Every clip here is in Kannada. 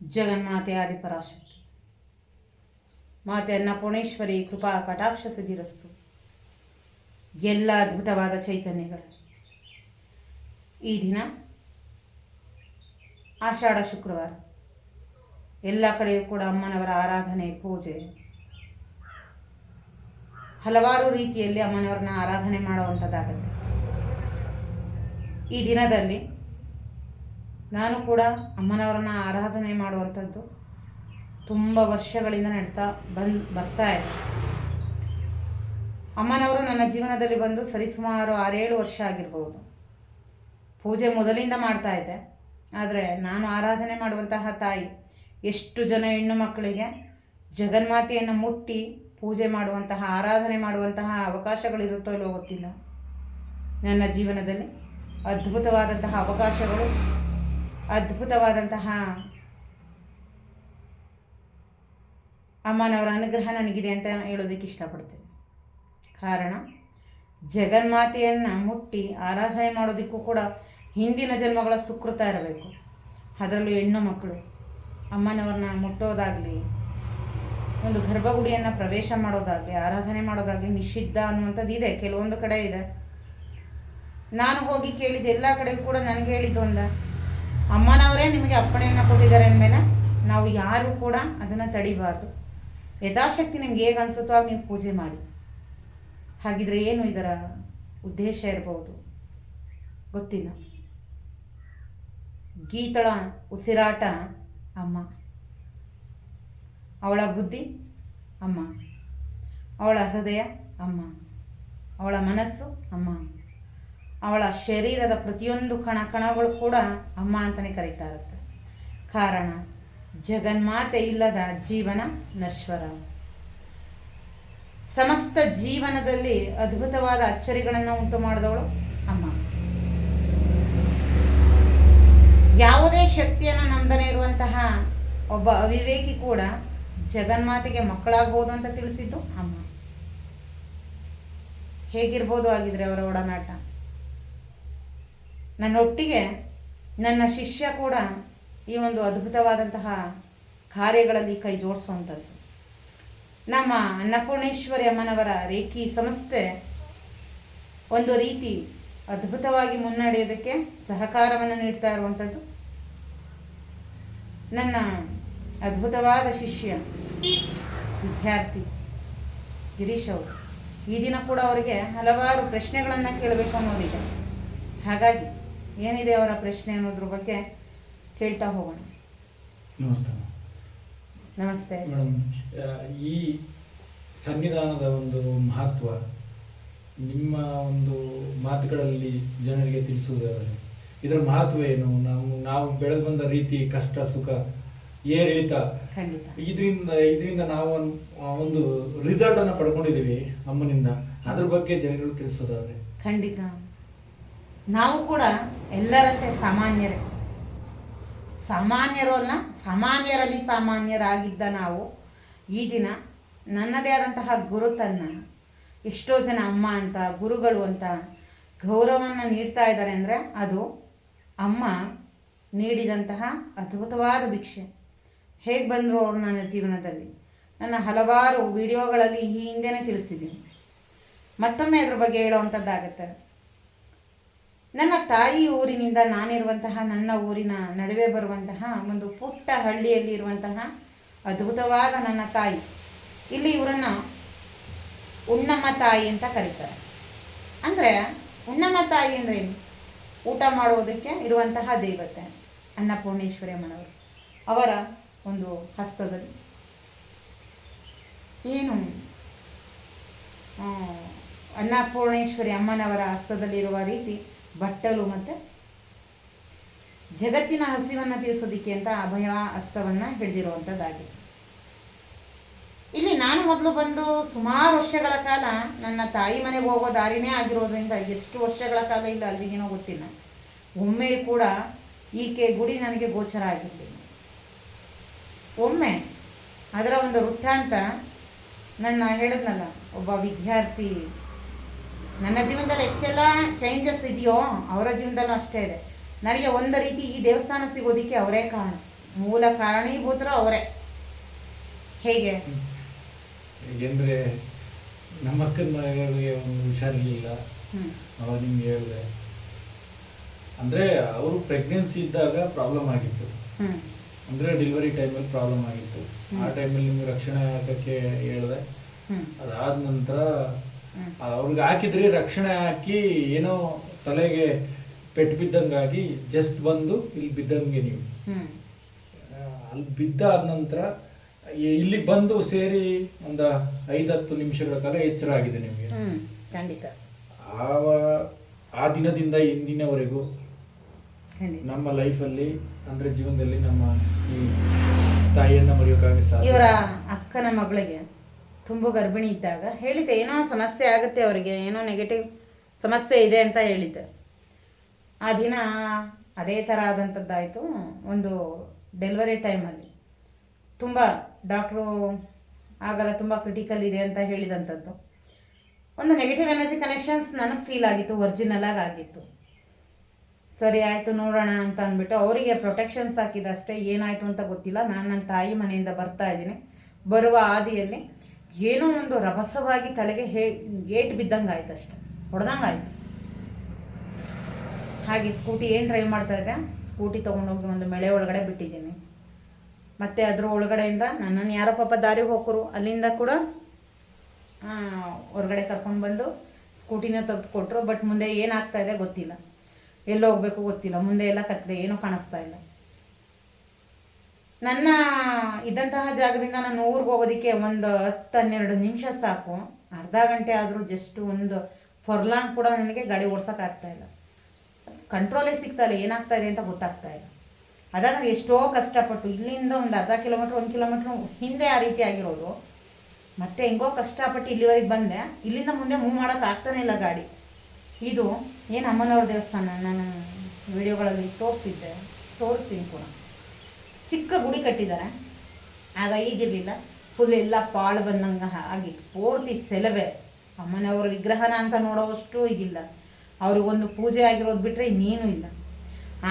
ಜಗನ್ಮಾತೆ ಆದಿಪರಾಶಕ್ತಿ ಮಾತೆ ಅನ್ನಪೂರ್ಣೇಶ್ವರಿ ಕೃಪಾ ಕಟಾಕ್ಷ ಸಿದ್ಧಿರಸ್ತು ಎಲ್ಲ ಅದ್ಭುತವಾದ ಚೈತನ್ಯಗಳು. ಈ ದಿನ ಆಷಾಢ ಶುಕ್ರವಾರ ಎಲ್ಲ ಕಡೆಯೂ ಕೂಡ ಅಮ್ಮನವರ ಆರಾಧನೆ, ಪೂಜೆ. ಹಲವಾರು ರೀತಿಯಲ್ಲಿ ಅಮ್ಮನವರನ್ನ ಆರಾಧನೆ ಮಾಡುವಂಥದ್ದಾಗತ್ತೆ ಈ ದಿನದಲ್ಲಿ ನಾನು ಕೂಡ ಅಮ್ಮನವರನ್ನ ಆರಾಧನೆ ಮಾಡುವಂಥದ್ದು ತುಂಬ ವರ್ಷಗಳಿಂದ ನಡ್ತಾ ಬಂದು ಬರ್ತಾ ಇದೆ. ಅಮ್ಮನವರು ನನ್ನ ಜೀವನದಲ್ಲಿ ಬಂದು ಸರಿಸುಮಾರು ಆರೇಳು ವರ್ಷ ಆಗಿರ್ಬೋದು. ಪೂಜೆ ಮೊದಲಿಂದ ಮಾಡ್ತಾ ಇದ್ದೆ. ಆದರೆ ನಾನು ಆರಾಧನೆ ಮಾಡುವಂತಹ ತಾಯಿ ಎಷ್ಟು ಜನ ಹೆಣ್ಣು ಮಕ್ಕಳಿಗೆ ಜಗನ್ಮಾತೆಯನ್ನು ಮುಟ್ಟಿ ಪೂಜೆ ಮಾಡುವಂತಹ, ಆರಾಧನೆ ಮಾಡುವಂತಹ ಅವಕಾಶಗಳಿರುತ್ತೋ ಇಲ್ಲೋ ಗೊತ್ತಿಲ್ಲ. ನನ್ನ ಜೀವನದಲ್ಲಿ ಅದ್ಭುತವಾದಂತಹ ಅವಕಾಶಗಳು ಅದ್ಭುತವಾದಂತಹ ಅಮ್ಮನವರ ಅನುಗ್ರಹ ನನಗಿದೆ ಅಂತ ಹೇಳೋದಕ್ಕೆ ಇಷ್ಟಪಡ್ತೇನೆ. ಕಾರಣ, ಜಗನ್ಮಾತೆಯನ್ನು ಮುಟ್ಟಿ ಆರಾಧನೆ ಮಾಡೋದಕ್ಕೂ ಕೂಡ ಹಿಂದಿನ ಜನ್ಮಗಳ ಸುಕೃತ ಇರಬೇಕು. ಅದರಲ್ಲೂ ಹೆಣ್ಣು ಮಕ್ಕಳು, ಅಮ್ಮನವ್ರನ್ನ ಮುಟ್ಟೋದಾಗಲಿ, ಒಂದು ಗರ್ಭಗುಡಿಯನ್ನು ಪ್ರವೇಶ ಮಾಡೋದಾಗಲಿ, ಆರಾಧನೆ ಮಾಡೋದಾಗಲಿ ನಿಷಿದ್ಧ ಅನ್ನುವಂಥದ್ದು ಇದೆ. ಕೆಲವೊಂದು ಕಡೆ ಇದೆ. ನಾನು ಹೋಗಿ ಕೇಳಿದ ಎಲ್ಲ ಕಡೆಗೂ ಕೂಡ ನನಗೆ ಹೇಳಿದ್ದು ಒಂದ ಅಮ್ಮನವರೇ ನಿಮಗೆ ಅಪ್ಪಣೆಯನ್ನು ಕೊಟ್ಟಿದ್ದಾರೆ ಅಂದಮೇಲೆ ನಾವು ಯಾರು ಕೂಡ ಅದನ್ನು ತಡಿಬಾರ್ದು. ಯಥಾಶಕ್ತಿ ನಿಮ್ಗೆ ಹೇಗೆ ಅನಿಸುತ್ತೋ ಆಗ ನೀವು ಪೂಜೆ ಮಾಡಿ. ಹಾಗಿದ್ರೆ ಏನು ಇದರ ಉದ್ದೇಶ ಇರಬಹುದು ಗೊತ್ತಿಲ್ಲ. ಗೀತಳ, ಉಸಿರಾಟ, ಅಮ್ಮ. ಅವಳ ಬುದ್ಧಿ, ಅಮ್ಮ. ಅವಳ ಹೃದಯ, ಅಮ್ಮ. ಅವಳ ಮನಸ್ಸು, ಅಮ್ಮ. ಅವಳ ಶರೀರದ ಪ್ರತಿಯೊಂದು ಕಣ ಕಣಗಳು ಕೂಡ ಅಮ್ಮ ಅಂತಲೇ ಕರೀತಾ ಇರುತ್ತೆ ಕಾರಣ, ಜಗನ್ಮಾತೆ ಇಲ್ಲದ ಜೀವನ ನಶ್ವರ. ಸಮಸ್ತ ಜೀವನದಲ್ಲಿ ಅದ್ಭುತವಾದ ಅಚ್ಚರಿಗಳನ್ನು ಉಂಟು ಮಾಡಿದವಳು ಅಮ್ಮ. ಯಾವುದೇ ಶಕ್ತಿಯನ್ನು ನಂಬದೇ ಇರುವಂತಹ ಒಬ್ಬ ಅವಿವೇಕಿ ಕೂಡ ಜಗನ್ಮಾತೆಗೆ ಮಕ್ಕಳಾಗ್ಬೋದು ಅಂತ ತಿಳಿಸಿದ್ದು ಅಮ್ಮ. ಹೇಗಿರ್ಬೋದು ಆಗಿದ್ರೆ ಅವರ ಒಡನಾಟ? ನನ್ನೊಟ್ಟಿಗೆ ನನ್ನ ಶಿಷ್ಯ ಕೂಡ ಈ ಒಂದು ಅದ್ಭುತವಾದಂತಹ ಕಾರ್ಯಗಳಲ್ಲಿ ಕೈ ಜೋಡಿಸುವಂಥದ್ದು. ನಮ್ಮ ಅನ್ನಪೂರ್ಣೇಶ್ವರಿ ಅಮ್ಮನವರ ರೇಖಿ ಸಂಸ್ಥೆ ಒಂದು ರೀತಿ ಅದ್ಭುತವಾಗಿ ಮುನ್ನಡೆಯೋದಕ್ಕೆ ಸಹಕಾರವನ್ನು ನೀಡ್ತಾ ಇರುವಂಥದ್ದು. ನನ್ನ ಅದ್ಭುತವಾದ ಶಿಷ್ಯ ವಿದ್ಯಾರ್ಥಿ ಗಿರೀಶ್ ಅವರು. ಈ ದಿನ ಕೂಡ ಅವರಿಗೆ ಹಲವಾರು ಪ್ರಶ್ನೆಗಳನ್ನು ಕೇಳಬೇಕು ಅನ್ನೋದಿದೆ. ಹಾಗಾಗಿ ಏನಿದೆ ಅವರ ಪ್ರಶ್ನೆ ಅನ್ನೋದ್ರ ಬಗ್ಗೆ ಕೇಳ್ತಾ ಹೋಗೋಣ. ನಮಸ್ತೆ. ನಮಸ್ತೆ. ಮೇಡಮ್ ಈ ಸಂವಿಧಾನದ ಒಂದು ಮಹತ್ವ ನಿಮ್ಮ ಒಂದು ಮಾತುಗಳಲ್ಲಿ ಜನರಿಗೆ ತಿಳಿಸುವುದಾದರೆ ಇದರ ಮಹತ್ವ ಏನು? ನಾವು ನಾವು ಬೆಳೆದು ಬಂದ ರೀತಿ ಕಷ್ಟ ಸುಖ ಏರಿಳಿತ. ಇದರಿಂದ ಇದರಿಂದ ನಾವು ಒಂದು ಒಂದು ರಿಸಲ್ಟ್ ಅನ್ನು ಪಡ್ಕೊಂಡಿದ್ದೀವಿ ಅಮ್ಮನಿಂದ. ಅದ್ರ ಬಗ್ಗೆ ಜನಗಳು ತಿಳಿಸೋದಾದ್ರೆ. ಖಂಡಿತ. ನಾವು ಕೂಡ ಎಲ್ಲರಂತೆ ಸಾಮಾನ್ಯರೇ. ಸಾಮಾನ್ಯರು ಅಲ್ಲ ಸಾಮಾನ್ಯರಲ್ಲಿ ಸಾಮಾನ್ಯರಾಗಿದ್ದ ನಾವು ಈ ದಿನ ನನ್ನದೇ ಆದಂತಹ ಗುರುತನ್ನು ಎಷ್ಟೋ ಜನ ಅಮ್ಮ ಅಂತ, ಗುರುಗಳು ಅಂತ ಗೌರವವನ್ನು ನೀಡ್ತಾ ಇದ್ದಾರೆ ಅಂದರೆ ಅದು ಅಮ್ಮ ನೀಡಿದಂತಹ ಅದ್ಭುತವಾದ ಭಿಕ್ಷೆ. ಹೇಗೆ ಬಂದರು ಅವರು ನನ್ನ ಜೀವನದಲ್ಲಿ? ನನ್ನ ಹಲವಾರು ವಿಡಿಯೋಗಳಲ್ಲಿ ಈ ಹಿಂದೆನೇ ತಿಳಿಸಿದ್ದೀನಿ. ಮತ್ತೊಮ್ಮೆ ಅದ್ರ ಬಗ್ಗೆ ಹೇಳುವಂಥದ್ದಾಗತ್ತೆ ನನ್ನ ತಾಯಿ ಊರಿನಿಂದ ನಾನಿರುವಂತಹ, ನನ್ನ ಊರಿನ ನಡುವೆ ಬರುವಂತಹ, ಒಂದು ಪುಟ್ಟ ಹಳ್ಳಿಯಲ್ಲಿ ಇರುವಂತಹ ಅದ್ಭುತವಾದ ನನ್ನ ತಾಯಿ. ಇಲ್ಲಿ ಇವರನ್ನು ಉಣ್ಣಮ್ಮ ತಾಯಿ ಅಂತ ಕರೀತಾರೆ. ಅಂದರೆ ಉಣ್ಣಮ್ಮ ತಾಯಿ ಅಂದ್ರೆ ಏನು? ಊಟ ಮಾಡುವುದಕ್ಕೆ ಇರುವಂತಹ ದೇವತೆ, ಅನ್ನಪೂರ್ಣೇಶ್ವರಿ ಅಮ್ಮನವರು. ಅವರ ಒಂದು ಹಸ್ತದಲ್ಲಿ. ಏನು? ಅನ್ನಪೂರ್ಣೇಶ್ವರಿ ಅಮ್ಮನವರ ಹಸ್ತದಲ್ಲಿರುವ ರೀತಿ ಬಟ್ಟಲು ಮತ್ತು ಜಗತ್ತಿನ ಹಸಿವನ್ನು ತೀರಿಸೋದಿಕ್ಕೆ ಅಂತ ಅಭಯ ಹಸ್ತವನ್ನು ಹಿಡಿದಿರುವಂಥದ್ದಾಗಿದೆ ಇಲ್ಲಿ ನಾನು ಮೊದಲು ಬಂದು ಸುಮಾರು ವರ್ಷಗಳ ಕಾಲ ನನ್ನ ತಾಯಿ ಮನೆಗೆ ಹೋಗೋ ದಾರಿನೇ ಆಗಿರೋದ್ರಿಂದ ಎಷ್ಟು ವರ್ಷಗಳ ಕಾಲ ಇಲ್ಲ ಅಲ್ಲಿಗೇನೋ ಗೊತ್ತಿಲ್ಲ. ಒಮ್ಮೆ ಕೂಡ ಈಕೆ ಗುಡಿ ನನಗೆ ಗೋಚರ ಆಗಿರಲಿಲ್ಲ ಒಮ್ಮೆ ಅದರ ಒಂದು ವೃತ್ತಾಂತ ನನ್ನ ಹೇಳಿದ್ನಲ್ಲ, ಒಬ್ಬ ವಿದ್ಯಾರ್ಥಿ ನನ್ನ ಜೀವನದಲ್ಲಿ ಎಷ್ಟೆಲ್ಲ ಚೇಂಜಸ್ ಇದೆಯೋ ಅವರ ಜೀವನದಲ್ಲೂ ಅಷ್ಟೇ ಇದೆ. ನನಗೆ ಒಂದು ರೀತಿ ಈ ದೇವಸ್ಥಾನ ಸಿಗೋದಕ್ಕೆ ಅವರೇ ಕಾರಣ. ಮೂಲ ಕಾರಣೀಭೂತರು ಅವರೇ. ಹೇಗೆ? ಏಕೆಂದರೆ ನಮ್ಮ ಅಕ್ಕನ ಮನೆಗಳಿಗೆ ಒಂದು ಹುಷಾರಿರಲಿಲ್ಲ ಅವಾಗ ನಿಮ್ಗೆ ಹೇಳಿದೆ. ಅಂದರೆ ಅವರು ಪ್ರೆಗ್ನೆನ್ಸಿ ಇದ್ದಾಗ ಪ್ರಾಬ್ಲಮ್ ಆಗಿತ್ತು. ಅಂದ್ರೆ ಡೆಲಿವರಿ ಟೈಮಲ್ಲಿ ಪ್ರಾಬ್ಲಮ್ ಆಗಿತ್ತು. ಆ. ಟೈಮಲ್ಲಿ ನಿಮ್ಗೆ ರಕ್ಷಣೆ ಹಾಕೋಕ್ಕೆ ಹೇಳಿದೆ. ಅದಾದ ನಂತರ ಅವ್ರಿಗೆ ಹಾಕಿದ್ರಿ ರಕ್ಷಣೆ ಹಾಕಿ ಏನೋ ತಲೆಗೆ ಪೆಟ್ಟು ಬಿದ್ದಂಗಾಗಿ ಜಸ್ಟ್ ಬಂದು ಇಲ್ಲಿ ಬಿದ್ದಂಗೆ ನೀವು. ಅಲ್ಲಿ ಬಿದ್ದಾದ ನಂತರ ಇಲ್ಲಿ ಬಂದು ಸೇರಿ ಒಂದು ಐದು ಹತ್ತು ನಿಮಿಷಗಳ ಕಾಲ ಎಚ್ಚರ ಆಗಿದೆ ನಿಮಗೆ. ಖಂಡಿತ. ಆವ ಆ ದಿನದಿಂದ ಇಂದಿನವರೆಗೂ ನಮ್ಮ ಲೈಫಲ್ಲಿ ಅಂದರೆ ಜೀವನದಲ್ಲಿ ನಮ್ಮ ಈ ತಾಯಿಯನ್ನ ಮರೆಯೋಕ್ಕಾಗಿ ಇವರ ಸಾಧ್ಯ ಅಕ್ಕನ ಮಗಳಿಗೆ ತುಂಬ ಗರ್ಭಿಣಿ ಇದ್ದಾಗ ಹೇಳಿದ್ದೆ, ಏನೋ ಸಮಸ್ಯೆ ಆಗುತ್ತೆ ಅವರಿಗೆ, ಏನೋ ನೆಗೆಟಿವ್ ಸಮಸ್ಯೆ ಇದೆ ಅಂತ ಹೇಳಿದ್ದೆ. ಆ ದಿನ ಅದೇ ಥರ ಆದಂಥದ್ದಾಯಿತು ಒಂದು ಡೆಲಿವರಿ ಟೈಮಲ್ಲಿ ತುಂಬ ಡಾಕ್ಟ್ರು ಆಗಲ್ಲ, ತುಂಬ ಕ್ರಿಟಿಕಲ್ ಇದೆ ಅಂತ ಹೇಳಿದಂಥದ್ದು. ಒಂದು ನೆಗೆಟಿವ್ ಎನರ್ಜಿ ಕನೆಕ್ಷನ್ಸ್ ನನಗೆ ಫೀಲ್ ಆಗಿತ್ತು ಒರ್ಜಿನಲಾಗಿ ಆಗಿ ಆಗಿತ್ತು. ಸರಿ, ಆಯಿತು, ನೋಡೋಣ ಅಂತ ಅಂದ್ಬಿಟ್ಟು ಅವರಿಗೆ ಪ್ರೊಟೆಕ್ಷನ್ಸ್ ಹಾಕಿದಷ್ಟೇ ಏನಾಯಿತು ಅಂತ ಗೊತ್ತಿಲ್ಲ. ನಾನು ನನ್ನ ತಾಯಿ ಮನೆಯಿಂದ ಬರ್ತಾ ಇದ್ದೀನಿ. ಬರುವ ಹಾದಿಯಲ್ಲಿ ಏನೋ ಒಂದು ರಭಸವಾಗಿ ತಲೆಗೆ ಹೇ, ಏಟ್ ಬಿದ್ದಂಗೆ ಆಯ್ತು ಅಷ್ಟೆ. ಹೊಡೆದಂಗೆ ಆಯ್ತು. ಹಾಗೆ ಸ್ಕೂಟಿ ಏನು ಡ್ರೈವ್ ಮಾಡ್ತಾ ಇದ್ದೆ? ಸ್ಕೂಟಿ ತೊಗೊಂಡೋಗಿ ಒಂದು ಮಳೆ ಒಳಗಡೆ ಬಿಟ್ಟಿದ್ದೀನಿ. ಮತ್ತು ಅದ್ರ ಒಳಗಡೆಯಿಂದ ನನ್ನನ್ನು ಯಾರೋ ಪಾಪ ದಾರಿ ಹೋಗೋರು. ಅಲ್ಲಿಂದ ಕೂಡ ಹೊರಗಡೆ ಕರ್ಕೊಂಡು ಬಂದು ಸ್ಕೂಟಿನ ತೆಗೆದು ಕೊಟ್ಟರು ಬಟ್ ಮುಂದೆ ಏನಾಗ್ತಾ ಇದೆ ಗೊತ್ತಿಲ್ಲ. ಎಲ್ಲಿ ಹೋಗ್ಬೇಕು ಗೊತ್ತಿಲ್ಲ. ಮುಂದೆ ಎಲ್ಲ ಕತ್ತಲೆ ಏನೂ ಕಾಣಿಸ್ತಾ ಇಲ್ಲ. ನನ್ನ ಇದ್ದಂತಹ ಜಾಗದಿಂದ ನಾನು ಊರಿಗೆ ಹೋಗೋದಕ್ಕೆ ಒಂದು ಹತ್ತು ಹನ್ನೆರಡು ನಿಮಿಷ ಸಾಕು. ಅರ್ಧ ಗಂಟೆ ಆದರೂ ಜಸ್ಟ್ ಒಂದು ಫರ್ಲಾಂಗ್ ಕೂಡ ನನಗೆ ಗಾಡಿ ಓಡ್ಸೋಕ್ಕಾಗ್ತಾ ಇಲ್ಲ. ಕಂಟ್ರೋಲೇ ಸಿಗ್ತಾ ಇಲ್ಲ, ಏನಾಗ್ತಾ ಇದೆ ಅಂತ ಗೊತ್ತಾಗ್ತಾ ಇಲ್ಲ. ಅದಾಗ ಎಷ್ಟೋ ಕಷ್ಟಪಟ್ಟು, ಇಲ್ಲಿಂದ ಒಂದು ಅರ್ಧ ಕಿಲೋಮೀಟ್ರ್ ಒಂದು ಕಿಲೋಮೀಟ್ರ್ ಹಿಂದೆ ಆ ರೀತಿ ಆಗಿರೋದು. ಮತ್ತೆ ಹೆಂಗೋ ಕಷ್ಟಪಟ್ಟು ಇಲ್ಲಿವರೆಗೆ ಬಂದೆ. ಇಲ್ಲಿಂದ ಮುಂದೆ ಮೂವ್ ಮಾಡೋಕೆ ಆಗ್ತಾನೆ ಇಲ್ಲ ಗಾಡಿ. ಇದು ಏನು ಅಮ್ಮನವ್ರ ದೇವಸ್ಥಾನ? ನಾನು ವಿಡಿಯೋಗಳಲ್ಲಿ ತೋರಿಸಿದ್ದೆ ತೋರಿಸ್ತೀನಿ ಕೂಡ. ಚಿಕ್ಕ ಗುಡಿ ಕಟ್ಟಿದ್ದಾರೆ. ಆಗ ಈಗಿರಲಿಲ್ಲ. ಫುಲ್ ಎಲ್ಲ ಪಾಳು ಬಂದಂಗೆ ಆಗಿ ಪೂರ್ತಿ ಸೆಲವೆ ಅಮ್ಮನವ್ರ ವಿಗ್ರಹನ ಅಂತ ನೋಡೋವಷ್ಟು ಈಗಿಲ್ಲ. ಅವ್ರಿಗೊಂದು ಪೂಜೆ ಆಗಿರೋದು ಬಿಟ್ಟರೆ ಇನ್ನೇನು ಇಲ್ಲ.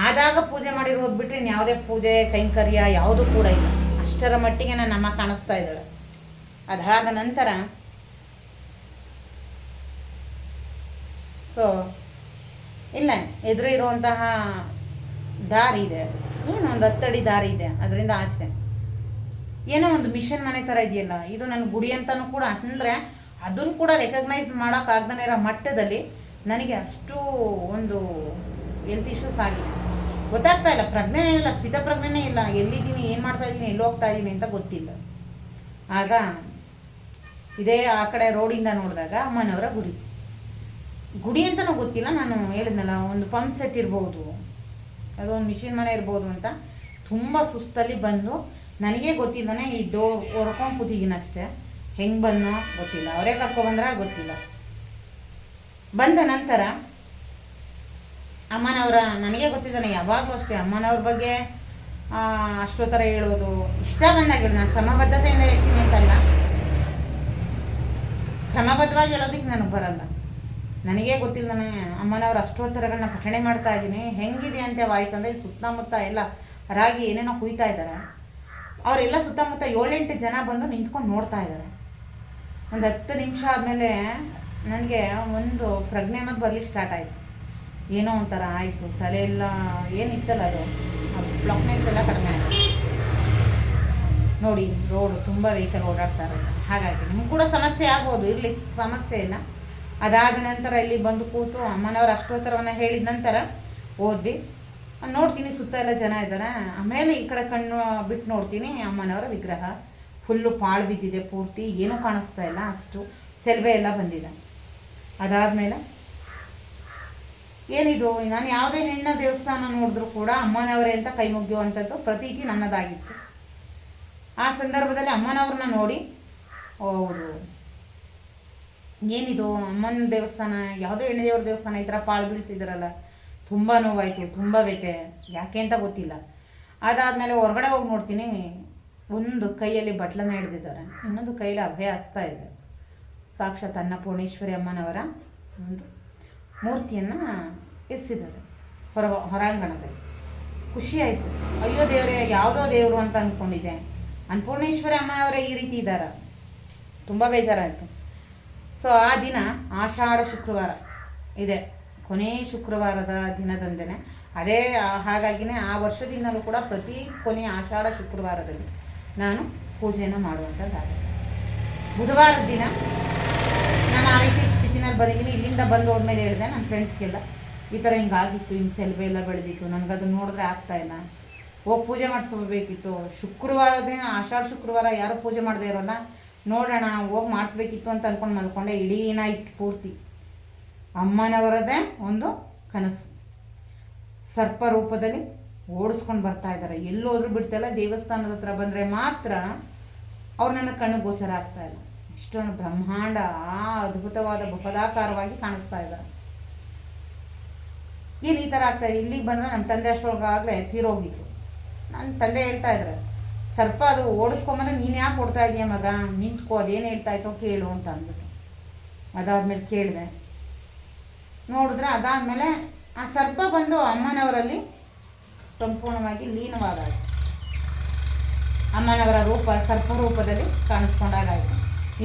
ಆದಾಗ ಪೂಜೆ ಮಾಡಿರೋದು ಬಿಟ್ಟರೆ ಇನ್ಯಾವುದೇ ಪೂಜೆ, ಕೈಂಕರ್ಯ ಯಾವುದೂ ಕೂಡ ಇಲ್ಲ. ಅಷ್ಟರ ಮಟ್ಟಿಗೆ ನಾನು ಕಾಣಿಸ್ತಾ ಇದ್ದಾಳೆ. ಅದಾದ ನಂತರ ಸೊ ಇಲ್ಲ, ಎದುರು ಇರುವಂತಹ ದಾರಿ ಇದೆ. ಒಂದು ಹತ್ತಡಿ ದಾರಿ ಇದೆ? ಅದರಿಂದ ಆಚೆ. ಏನೋ ಒಂದು ಮಿಷನ್ ಮನೆ ಥರ ಇದೆಯಲ್ಲ, ಇದು ನನ್ನ ಗುಡಿ ಅಂತಲೂ ಕೂಡ. ಅಂದರೆ ಅದನ್ನು ಕೂಡ ರೆಕಗ್ನೈಸ್ ಮಾಡೋಕ್ಕಾಗ್ದೇ ಇರೋ ಮಟ್ಟದಲ್ಲಿ ನನಗೆ ಅಷ್ಟು ಒಂದು ಹೆಲ್ತ್ ಇಶ್ಯೂಸ್ ಆಗಿದೆ ಗೊತ್ತಾಗ್ತಾ ಇಲ್ಲ, ಪ್ರಜ್ಞೆ ಇಲ್ಲ, ಸ್ಥಿತ ಪ್ರಜ್ಞೆನೇ ಇಲ್ಲ. ಎಲ್ಲಿದ್ದೀನಿ, ಏನು ಮಾಡ್ತಾ ಇದ್ದೀನಿ, ಎಲ್ಲಿ ಹೋಗ್ತಾ ಇದ್ದೀನಿ ಅಂತ ಗೊತ್ತಿಲ್ಲ. ಆಗ ಇದೇ ಆ ಕಡೆ ರೋಡಿಂದ ನೋಡಿದಾಗ ಅಮ್ಮನವರ ಗುಡಿ. ಗುಡಿ ಅಂತಲೂ ಗೊತ್ತಿಲ್ಲ, ನಾನು ಹೇಳಿದ್ನಲ್ಲ, ಒಂದು ಪಂಪ್ ಸೆಟ್ ಇರ್ಬೋದು. ಅದು ಒಂದು ಮಿಷಿನ್ ಮನೆ ಇರ್ಬೋದು ಅಂತ. ತುಂಬ ಸುಸ್ತಲ್ಲಿ ಬಂದು ನನಗೆ ಗೊತ್ತಿದ್ದಾನೆ ಈ ಡೋರ್ ಹೊರ್ಕೊಂಡು ಕೂತಿದ್ದೀನಿ ಹೆಂಗೆ ಬಂದೋ ಗೊತ್ತಿಲ್ಲ. ಅವರೇ ಕರ್ಕೊಬಂದ್ರ ಗೊತ್ತಿಲ್ಲ. ಬಂದ ನಂತರ ಅಮ್ಮನವರ, ನನಗೆ ಗೊತ್ತಿದ್ದಾನೆ ಯಾವಾಗಲೂ ಅಷ್ಟೇ ಅಮ್ಮನವ್ರ ಬಗ್ಗೆ ಅಷ್ಟೋ ಥರ ಹೇಳೋದು. ಇಷ್ಟ ಬಂದಾಗ ಹೇಳು ನಾನು ಕ್ರಮಬದ್ಧತೆಯಿಂದ ಹೇಳ್ತೀನಿ ಅಂತಲ್ಲ. ಕ್ರಮಬದ್ಧವಾಗಿ ಹೇಳೋದಕ್ಕೆ ನನಗೆ ಬರಲ್ಲ. ನನಗೇ ಗೊತ್ತಿಲ್ಲ ನನಗೆ ಅಮ್ಮನವ್ರು ಅಷ್ಟೋತ್ತರಗಳನ್ನ ಪಠಣೆ ಮಾಡ್ತಾ ಇದ್ದೀನಿ. ಹೆಂಗಿದೆ ಅಂತ ವಾಯ್ಸ್ ಅಂದರೆ ಸುತ್ತಮುತ್ತ ಎಲ್ಲ ರಾಗಿ ಏನೇನೋ ಕುಯ್ತಾ ಇದ್ದಾರೆ. ಅವರೆಲ್ಲ ಸುತ್ತಮುತ್ತ ಏಳೆಂಟು ಜನ ಬಂದು ನಿಂತ್ಕೊಂಡು ನೋಡ್ತಾ ಇದ್ದಾರೆ. ಒಂದು ಹತ್ತು ನಿಮಿಷ ಆದಮೇಲೆ ನನಗೆ ಒಂದು ಪ್ರಜ್ಞೆ ಅನ್ನೋದು ಬರ್ಲಿಕ್ಕೆ ಸ್ಟಾರ್ಟ್ ಆಯಿತು. ಏನೋ ಒಂಥರ ಆಯಿತು. ತಲೆ ಎಲ್ಲ ಏನಿತ್ತಲ್ಲ ಅದು. ಬ್ಲಾಕ್ನೆಸ್ ಎಲ್ಲ ಕಡಿಮೆ ಆಯಿತು. ನೋಡಿ, ರೋಡು ತುಂಬ ವೆಹಿಕಲ್ ಓಡಾಡ್ತಾ ಇರೋದು. ಹಾಗಾಗಿ ನಿಮ್ಗೆ ಕೂಡ ಸಮಸ್ಯೆ ಆಗ್ಬೋದು. ಇರಲಿ ಸಮಸ್ಯೆ ಇಲ್ಲ. ಅದಾದ ನಂತರ ಇಲ್ಲಿ ಬಂದು ಕೂತು ಅಮ್ಮನವ್ರ ಅಷ್ಟೋತ್ತರವನ್ನು ಹೇಳಿದ ನಂತರ ಓದ್ವಿ ನೋಡ್ತೀನಿ ಸುತ್ತ ಎಲ್ಲ ಜನ ಇದ್ದಾರೆ ಆಮೇಲೆ ಈ ಕಡೆ ಕಣ್ಣು ಬಿಟ್ಟು ನೋಡ್ತೀನಿ ಅಮ್ಮನವರ ವಿಗ್ರಹ. ಫುಲ್ಲು ಪಾಳು ಬಿದ್ದಿದೆ ಪೂರ್ತಿ. ಏನೂ ಕಾಣಿಸ್ತಾ ಇಲ್ಲ. ಅಷ್ಟು ಸೆಲ್ವೆ ಎಲ್ಲ ಬಂದಿದೆ. ಅದಾದಮೇಲೆ ಏನಿದು? ನಾನು ಯಾವುದೇ ಹೆಣ್ಣ ದೇವಸ್ಥಾನ ನೋಡಿದ್ರು ಕೂಡ ಅಮ್ಮನವರೇ ಅಂತ ಕೈ ಮುಗಿಯುವಂಥದ್ದು ಪ್ರತೀತಿ ನನ್ನದಾಗಿತ್ತು. ಆ ಸಂದರ್ಭದಲ್ಲಿ ಅಮ್ಮನವ್ರನ್ನ ನೋಡಿ ಹೌದು. ಏನಿದು, ಅಮ್ಮನ ದೇವಸ್ಥಾನ, ಯಾವುದೋ ಎಣ್ಣೆ ದೇವ್ರ ದೇವಸ್ಥಾನ ಈ ಥರ ಪಾಳು ಬೀಳ್ಸಿದಾರಲ್ಲ, ತುಂಬ ನೋವಾಯಿತು, ತುಂಬ ಬೇಕೆ ಯಾಕೆ ಅಂತ ಗೊತ್ತಿಲ್ಲ. ಅದಾದಮೇಲೆ ಹೊರಗಡೆ ಹೋಗಿ ನೋಡ್ತೀನಿ, ಒಂದು ಕೈಯಲ್ಲಿ ಬಟ್ಲನ್ನು ಹಿಡ್ದಿದ್ದಾರೆ, ಇನ್ನೊಂದು ಕೈಯಲ್ಲಿ ಅಭಯ ಹಸ್ತಾ ಇದೆ. ಸಾಕ್ಷಾತ್ ಅನ್ನಪೂರ್ಣೇಶ್ವರಿ ಅಮ್ಮನವರ ಒಂದು ಮೂರ್ತಿಯನ್ನು ಇರಿಸಿದ್ದಾರೆ, ಹೊರ, ಹೊರಾಂಗಣದಲ್ಲಿ. ಖುಷಿ ಆಯಿತು. ಅಯ್ಯೋ ದೇವರೇ, ಯಾವುದೋ ದೇವರು ಅಂತ ಅಂದ್ಕೊಂಡಿದ್ದೆ ಅನ್ನಪೂರ್ಣೇಶ್ವರಿ ಅಮ್ಮನವರೇ ಈ ರೀತಿ ಇದ್ದಾರೆ? ತುಂಬ ಬೇಜಾರಾಯಿತು. ಸೊ ಆ ದಿನ ಆಷಾಢ ಶುಕ್ರವಾರ ಇದೆ. ಕೊನೆ ಶುಕ್ರವಾರದ ದಿನದಂದೇ ಅದೇ ಹಾಗಾಗಿನೇ ಆ ವರ್ಷದಿಂದಲೂ ಕೂಡ ಪ್ರತಿ ಕೊನೆ ಆಷಾಢ ಶುಕ್ರವಾರದಲ್ಲಿ ನಾನು ಪೂಜೆಯನ್ನು ಮಾಡುವಂಥದ್ದಾಗುತ್ತೆ ಬುಧವಾರದ ದಿನ ನಾನು ಆ ರೀತಿ ಸ್ಥಿತಿನಲ್ಲಿ ಬಂದಿದ್ದೀನಿ ಇಲ್ಲಿಂದ ಬಂದು ಹೋದ್ಮೇಲೆ ಹೇಳಿದೆ ನನ್ನ ಫ್ರೆಂಡ್ಸ್ಗೆಲ್ಲ, ಈ ಥರ ಹಿಂಗಾಗಿತ್ತು ಹಿಂಗೆ ಸೆಲ್ಬೆ ಎಲ್ಲ ಬೆಳೆದಿತ್ತು, ನನಗದು ನೋಡಿದ್ರೆ ಆಗ್ತಾ ಇಲ್ಲ. ಹೋಗಿ ಪೂಜೆ ಮಾಡಿಸ್ಕೋಬೇಕಿತ್ತು. ಶುಕ್ರವಾರದ ದಿನ, ಆಷಾಢ ಶುಕ್ರವಾರ ಯಾರು ಪೂಜೆ ಮಾಡದೇ ಇರೋಲ್ಲ. ನೋಡೋಣ, ಹೋಗಿ ಮಾಡಿಸ್ಬೇಕಿತ್ತು ಅಂತ ಅಂದ್ಕೊಂಡು ಮಲ್ಕೊಂಡೆ. ಇಡೀ ನೈಟ್ ಪೂರ್ತಿ. ಅಮ್ಮನವರದೇ ಒಂದು ಕನಸು. ಸರ್ಪ ರೂಪದಲ್ಲಿ ಓಡಿಸ್ಕೊಂಡು ಬರ್ತಾ ಇದ್ದಾರೆ. ಎಲ್ಲೋದ್ರೂ ಬಿಡ್ತಾಯಿಲ್ಲ ದೇವಸ್ಥಾನದ ಹತ್ರ ಬಂದರೆ ಮಾತ್ರ ಅವ್ರು ನನ್ನ ಕಣ್ಣು ಗೋಚರ ಆಗ್ತಾ ಇಲ್ಲ. ಇಷ್ಟೊಂದು ಬ್ರಹ್ಮಾಂಡ, ಆ ಅದ್ಭುತವಾದ ಬೃಹದಾಕಾರವಾಗಿ ಕಾಣಿಸ್ತಾ ಇದ್ದಾರೆ ಏನು ಈ ಥರ ಆಗ್ತಾ ಇದೆ? ಇಲ್ಲಿಗೆ ಬಂದರೆ ನಮ್ಮ ತಂದೆ ಅಷ್ಟೊಳಗಾಗಲೇ ತೀರೋಗಿದ್ರು. ನನ್ನ ತಂದೆ ಹೇಳ್ತಾ ಇದ್ದಾರೆ ಸ್ವಲ್ಪ ಅದು ಓಡಿಸ್ಕೊಂಬಂದ್ರೆ ನೀನು ಯಾಕೆ ಕೊಡ್ತಾ ಇದೀಯ ಮಗ? ನಿಂತ್ಕೋ, ಅದೇನು ಹೇಳ್ತಾ ಇತ್ತೋ ಕೇಳು ಅಂತ ಅಂದ್ಬಿಟ್ಟು. ಅದಾದ್ಮೇಲೆ ಕೇಳಿದೆ. ನೋಡಿದ್ರೆ ಅದಾದಮೇಲೆ ಆ ಸರ್ಪ ಬಂದು ಅಮ್ಮನವರಲ್ಲಿ ಸಂಪೂರ್ಣವಾಗಿ ಲೀನವಾದ ಅಮ್ಮನವರ ರೂಪ ಸರ್ಪ ರೂಪದಲ್ಲಿ ಕಾಣಿಸ್ಕೊಂಡಾಗಾಯಿತು.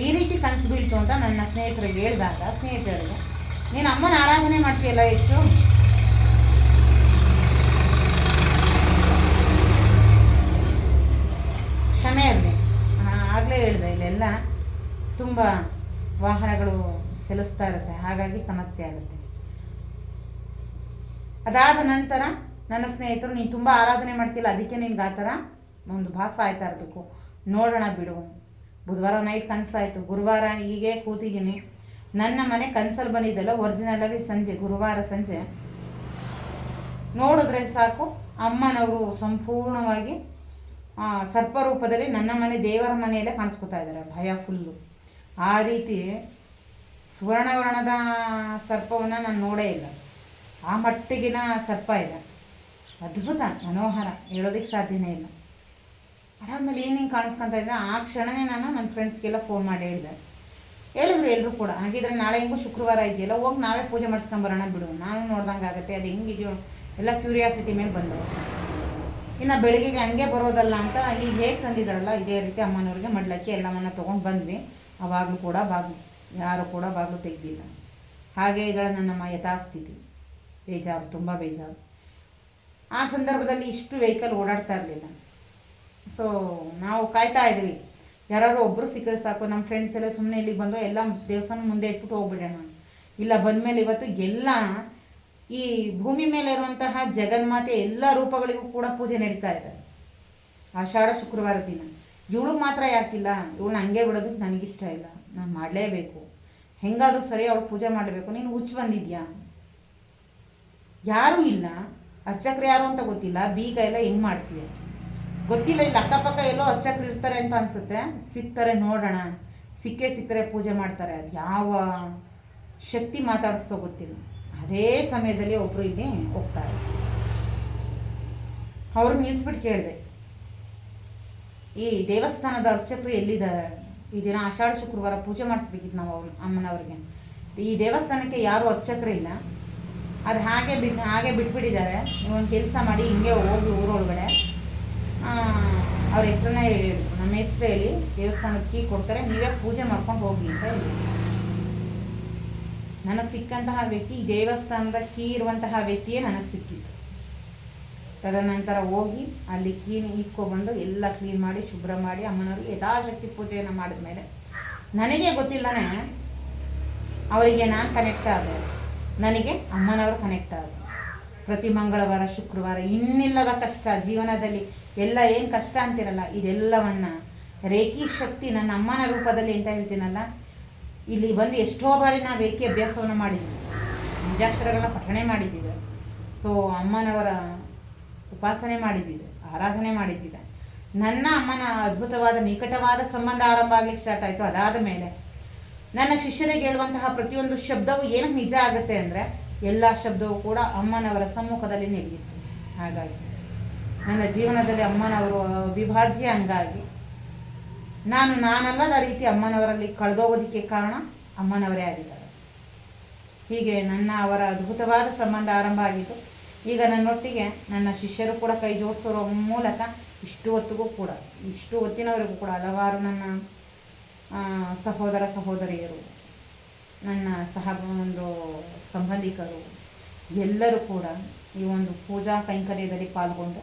ಈ ರೀತಿ ಕನಸು ಬೀಳ್ತು ಅಂತ ನನ್ನ ಸ್ನೇಹಿತರಿಗೆ ಹೇಳಿದಾಗ, ಸ್ನೇಹಿತರಿಗೆ, ನೀನು ಅಮ್ಮನ ಆರಾಧನೆ ಮಾಡ್ತೀಯಲ್ಲ ಹೆಚ್ಚು? ಹೇಳಿದೆ, ಇಲ್ಲೆಲ್ಲ ತುಂಬ ವಾಹನಗಳು ಚಲಿಸ್ತಾ ಇರುತ್ತೆ, ಹಾಗಾಗಿ ಸಮಸ್ಯೆ ಆಗುತ್ತೆ. ಅದಾದ ನಂತರ ನನ್ನ ಸ್ನೇಹಿತರು, ನೀನು ತುಂಬ ಆರಾಧನೆ ಮಾಡ್ತಿಲ್ಲ ಅದಕ್ಕೆ ನಿನ್ಗೆ ಆ ಥರ ಒಂದು ಭಾಸ ಆಯ್ತಾ ಇರಬೇಕು. ನೋಡೋಣ ಬಿಡು. ಬುಧವಾರ ನೈಟ್ ಕನಸಾಯಿತು. ಗುರುವಾರ ಹೀಗೆ ಕೂತಿದ್ದೀನಿ. ನನ್ನ ಮನೆ ಕನಸಲ್ಲಿ ಬಂದಿದ್ದಲ್ಲ ಒರಿಜಿನಲಾಗಿ ಸಂಜೆ, ಗುರುವಾರ ಸಂಜೆ. ನೋಡಿದ್ರೆ ಸಾಕು, ಅಮ್ಮನವರು ಸಂಪೂರ್ಣವಾಗಿ ಸರ್ಪರೂಪದಲ್ಲಿ ನನ್ನ ಮನೆ ದೇವರ ಮನೆಯಲ್ಲೇ ಕಾಣಿಸ್ಕೊತಾ ಇದ್ದಾರೆ. ಭಯ ಫುಲ್ಲು ಆ ರೀತಿ ಸುವರ್ಣವರ್ಣದ ಸರ್ಪವನ್ನು ನಾನು ನೋಡೇ ಇಲ್ಲ. ಆ ಮಟ್ಟಿಗಿನ ಸರ್ಪ ಇದೆ. ಅದ್ಭುತ, ಮನೋಹರ ಹೇಳೋದಕ್ಕೆ ಸಾಧ್ಯನೇ ಇಲ್ಲ. ಅದಾದಮೇಲೆ ಏನೇನು ಕಾಣಿಸ್ಕೊತಾ ಕಾಣಿಸ್ಕೊಂತ ಇದ್ದೆ ಆ ಕ್ಷಣನೇ ನಾನು ನನ್ನ ಫ್ರೆಂಡ್ಸ್ಗೆಲ್ಲ ಫೋನ್ ಮಾಡಿ ಹೇಳಿದೆ. ಹೇಳಿದ್ರು ಎಲ್ಲರೂ ಕೂಡ. ಹಾಗಿದ್ರೆ ನಾಳೆ ಹೆಂಗೂ ಶುಕ್ರವಾರ ಇದೆಯಲ್ಲ, ಹೋಗಿ ನಾವೇ ಪೂಜೆ ಮಾಡಿಸ್ಕೊಂಬರೋಣ ಬಿಡು. ನಾನು ನೋಡ್ದಂಗೆ ಆಗುತ್ತೆ ಅದು ಹೆಂಗಿದೆಯೋ? ಎಲ್ಲ ಕ್ಯೂರಿಯಾಸಿಟಿ ಮೇಲೆ ಬಂದವು. ಇನ್ನು ಬೆಳಗ್ಗೆಗೆ ಹಂಗೆ ಬರೋದಲ್ಲ ಅಂತ ಈಗ ಹೇಗೆ ತಂದಿದ್ದಾರಲ್ಲ ಇದೇ ರೀತಿ ಅಮ್ಮನವ್ರಿಗೆ ಮಡ್ಲಕ್ಕಿ ಎಲ್ಲವನ್ನ ತೊಗೊಂಡು ಬಂದ್ವಿ. ಅವಾಗಲೂ ಕೂಡ ಬಾಗಿಲು, ಯಾರು ಕೂಡ ಬಾಗಿಲು ತೆಗೆದಿಲ್ಲ. ಹಾಗೆ ಇದ್ದಾಳೆ ನನ್ನಮ್ಮ ಯಥಾಸ್ಥಿತಿ. ಬೇಜಾರು, ತುಂಬ ಬೇಜಾರು. ಆ ಸಂದರ್ಭದಲ್ಲಿ ಇಷ್ಟು ವೆಹಿಕಲ್ ಓಡಾಡ್ತಾ ಇರಲಿಲ್ಲ. ಸೊ ನಾವು ಕಾಯ್ತಾ ಇದ್ವಿ. ಯಾರು ಒಬ್ಬರು ಸಿಕ್ಕರೆ ಸಾಕು ನಮ್ಮ ಫ್ರೆಂಡ್ಸ್ ಎಲ್ಲ ಸುಮ್ಮನೆ ಇಲ್ಲಿಗೆ ಬಂದು ಎಲ್ಲ ದೇವಸ್ಥಾನ ಮುಂದೆ ಇಟ್ಬಿಟ್ಟು ಹೋಗ್ಬಿಡೋಣ. ಇಲ್ಲ ಬಂದಮೇಲೆ ಇವತ್ತು ಎಲ್ಲ ಈ ಭೂಮಿ ಮೇಲೆ ಇರುವಂತಹ ಜಗನ್ಮಾತೆ ಎಲ್ಲ ರೂಪಗಳಿಗೂ ಕೂಡ ಪೂಜೆ ನಡೀತಾ ಇದೆ. ಆಷಾಢ ಶುಕ್ರವಾರ ದಿನ. ಇವಳು ಮಾತ್ರ ಯಾಕಿಲ್ಲ? ಇವಳನ್ನ ಹಂಗೆ ಬಿಡೋದಕ್ಕೆ ನನಗಿಷ್ಟ ಇಲ್ಲ. ನಾನು ಮಾಡಲೇಬೇಕು. ಹೆಂಗಾದ್ರೂ ಸರಿ ಅವಳು ಪೂಜೆ ಮಾಡಬೇಕು ನೀನು ಹುಚ್ಚು ಬಂದಿದ್ಯಾ? ಯಾರೂ ಇಲ್ಲ. ಅರ್ಚಕರು ಯಾರು ಅಂತ ಗೊತ್ತಿಲ್ಲ. ಬೀಗ ಎಲ್ಲ ಹೆಂಗೆ ಮಾಡ್ತೀಯ? ಗೊತ್ತಿಲ್ಲ. ಇಲ್ಲಿ ಅಕ್ಕಪಕ್ಕ ಎಲ್ಲೋ ಅರ್ಚಕರು ಇರ್ತಾರೆ ಅಂತ ಅನಿಸುತ್ತೆ. ಸಿಗ್ತಾರೆ ನೋಡೋಣ. ಸಿಕ್ಕೇ ಸಿಕ್ಕರೆ ಪೂಜೆ ಮಾಡ್ತಾರೆ. ಅದು ಯಾವ ಶಕ್ತಿ ಮಾತಾಡಿಸ್ತೋ ಗೊತ್ತಿಲ್ಲ. ಅದೇ ಸಮಯದಲ್ಲಿ ಒಬ್ಬರು ಇಲ್ಲಿ ಹೋಗ್ತಾರೆ ಅವ್ರು ನಿಲ್ಲಿಸ್ಬಿಟ್ಟು ಕೇಳಿದೆ. ಈ ದೇವಸ್ಥಾನದ ಅರ್ಚಕರು ಎಲ್ಲಿದ್ದಾರೆ ಈ ದಿನ ಆಷಾಢ ಶುಕ್ರವಾರ ಪೂಜೆ ಮಾಡಿಸ್ಬೇಕಿತ್ತು ನಾವು ಅವ್ರ ಅಮ್ಮನವ್ರಿಗೆ. ಈ ದೇವಸ್ಥಾನಕ್ಕೆ ಯಾರು ಅರ್ಚಕರಿಲ್ಲ ಅದು ಹಾಗೆ ಬಿನ್ ಹಾಗೆ ಬಿಟ್ಬಿಟ್ಟಿದ್ದಾರೆ. ನೀವು ಒಂದು ಕೆಲಸ ಮಾಡಿ ಹಿಂಗೆ ಹೋಗಿ ಊರೊಳಗಡೆ. ಅವ್ರ ಹೆಸ್ರನ್ನ ಹೇಳಿ, ನಮ್ಮ ಹೆಸ್ರು ಹೇಳಿ ದೇವಸ್ಥಾನದ ಕೀ ಕೊಡ್ತಾರೆ. ನೀವೇ ಪೂಜೆ ಮಾಡ್ಕೊಂಡು ಹೋಗಿ ಅಂತ ಹೇಳಿ ನನಗೆ ಸಿಕ್ಕಂತಹ ವ್ಯಕ್ತಿ ದೇವಸ್ಥಾನದ ಕೀ ಇರುವಂತಹ ವ್ಯಕ್ತಿಯೇ ನನಗೆ ಸಿಕ್ಕಿತ್ತು ತದನಂತರ ಹೋಗಿ ಅಲ್ಲಿ ಕ್ಲೀನ್ ಈಸ್ಕೊಬಂದು ಎಲ್ಲ ಕ್ಲೀನ್ ಮಾಡಿ, ಶುಭ್ರ ಮಾಡಿ ಅಮ್ಮನವ್ರಿಗೆ ಯಥಾಶಕ್ತಿ ಪೂಜೆಯನ್ನು ಮಾಡಿದ ಮೇಲೆ ನನಗೆ ಗೊತ್ತಿಲ್ಲನೇ ಅವರಿಗೆ ನಾನು ಕನೆಕ್ಟ್ ಆದೆ. ನನಗೆ ಅಮ್ಮನವರು ಕನೆಕ್ಟ್ ಆದರು. ಪ್ರತಿ ಮಂಗಳವಾರ, ಶುಕ್ರವಾರ ಇನ್ನಿಲ್ಲದ ಕಷ್ಟ ಜೀವನದಲ್ಲಿ ಎಲ್ಲ ಏನು ಕಷ್ಟ ಅಂತಿರಲ್ಲ, ಇದೆಲ್ಲವನ್ನು ರೇಖಿ ಶಕ್ತಿ ನನ್ನ ಅಮ್ಮನ ರೂಪದಲ್ಲಿ ಅಂತ ಹೇಳ್ತೀನಲ್ಲ ಇಲ್ಲಿ ಬಂದು ಎಷ್ಟೋ ಬಾರಿ ನಾನು ರೇಖೆ ಅಭ್ಯಾಸವನ್ನು ಮಾಡಿದ್ದೀವಿ ನಿಜಾಕ್ಷರಗಳನ್ನ ಪಠಣೆ ಮಾಡಿದ್ದೀವಿ. ಸೊ ಅಮ್ಮನವರ ಉಪಾಸನೆ ಮಾಡಿದ್ದಿದೆ ಆರಾಧನೆ ಮಾಡಿದ್ದಿದೆ ನನ್ನ ಅಮ್ಮನ ಅದ್ಭುತವಾದ, ನಿಕಟವಾದ ಸಂಬಂಧ ಆರಂಭ ಆಗಲಿಕ್ಕೆ ಸ್ಟಾರ್ಟ್ ಆಯಿತು. ಅದಾದ ಮೇಲೆ ನನ್ನ ಶಿಷ್ಯರಿಗೆ ಹೇಳುವಂತಹ ಪ್ರತಿಯೊಂದು ಶಬ್ದವೂ ಏನಕ್ಕೆ ನಿಜ ಆಗುತ್ತೆ ಅಂದರೆ ಎಲ್ಲ ಶಬ್ದವೂ ಕೂಡ ಅಮ್ಮನವರ ಸಮ್ಮುಖದಲ್ಲಿ ನಡೆಯುತ್ತೆ. ಹಾಗಾಗಿ ನನ್ನ ಜೀವನದಲ್ಲಿ ಅಮ್ಮನವರು ಅವಿಭಾಜ್ಯ ಹಂಗಾಗಿ ನಾನು ನಾನಲ್ಲದ ರೀತಿ ಅಮ್ಮನವರಲ್ಲಿ ಕಳೆದೋಗೋದಿಕ್ಕೆ ಕಾರಣ ಅಮ್ಮನವರೇ ಆಗಿದ್ದಾರೆ. ಹೀಗೆ ನನ್ನ ಅವರ ಅದ್ಭುತವಾದ ಸಂಬಂಧ ಆರಂಭ ಆಗಿತ್ತು. ಈಗ ನನ್ನೊಟ್ಟಿಗೆ ನನ್ನ ಶಿಷ್ಯರು ಕೂಡ ಕೈ ಜೋಡಿಸೋರ ಮೂಲಕ ಇಷ್ಟು ಹೊತ್ತಿಗೂ ಕೂಡ, ಇಷ್ಟು ಹೊತ್ತಿನವರೆಗೂ ಕೂಡ ಹಲವಾರು ನನ್ನ ಸಹೋದರ ಸಹೋದರಿಯರು, ನನ್ನ ಸಹ, ಒಂದು ಸಂಬಂಧಿಕರು ಎಲ್ಲರೂ ಕೂಡ ಈ ಒಂದು ಪೂಜಾ ಕೈಂಕರ್ಯದಲ್ಲಿ ಪಾಲ್ಗೊಂಡು